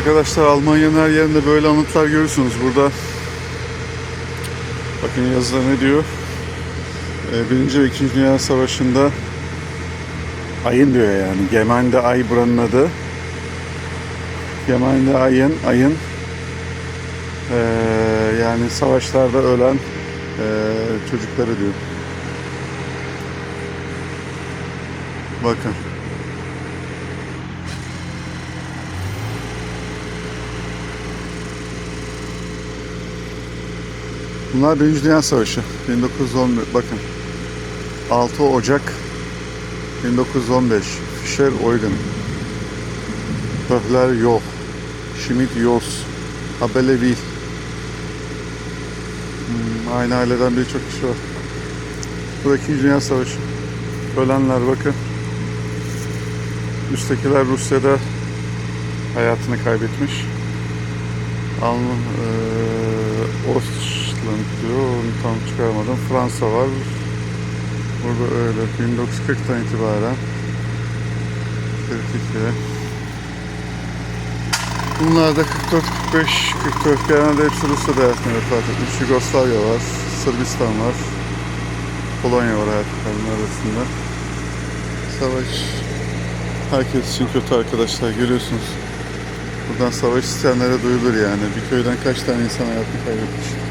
Arkadaşlar Almanya'nın her yerinde böyle anıtlar görürsünüz. Burada bakın yazıda ne diyor? Ee, Birinci ve İkinci Dünya Savaşı'nda ayın diyor yani. Gemeinde ay buranın adı. Gemeinde ayın, ayın ee, yani savaşlarda ölen ee, çocukları diyor. Bakın. Bunlar Birinci Dünya Savaşı. 1911. Bakın. 6 Ocak 1915. Fischer Eugen. Pöhler yok. Schmidt Yos. Abele Will. Hmm, aynı aileden birçok kişi var. Bu da İkinci Dünya Savaşı. Ölenler bakın. Üsttekiler Rusya'da hayatını kaybetmiş. Alman, eee Ostland diyor, onu tam çıkaramadım. Fransa var. Burada öyle 1940'tan itibaren 42 Bunlar da 44, 45, 44 genelde hepsi Rusya'da hayatını vefat etmiş. Yugoslavya var, Sırbistan var, Polonya var hayatlarının arasında. Savaş herkes için kötü arkadaşlar görüyorsunuz. Buradan savaş isteyenlere duyulur yani. Bir köyden kaç tane insan hayatını kaybetmiş.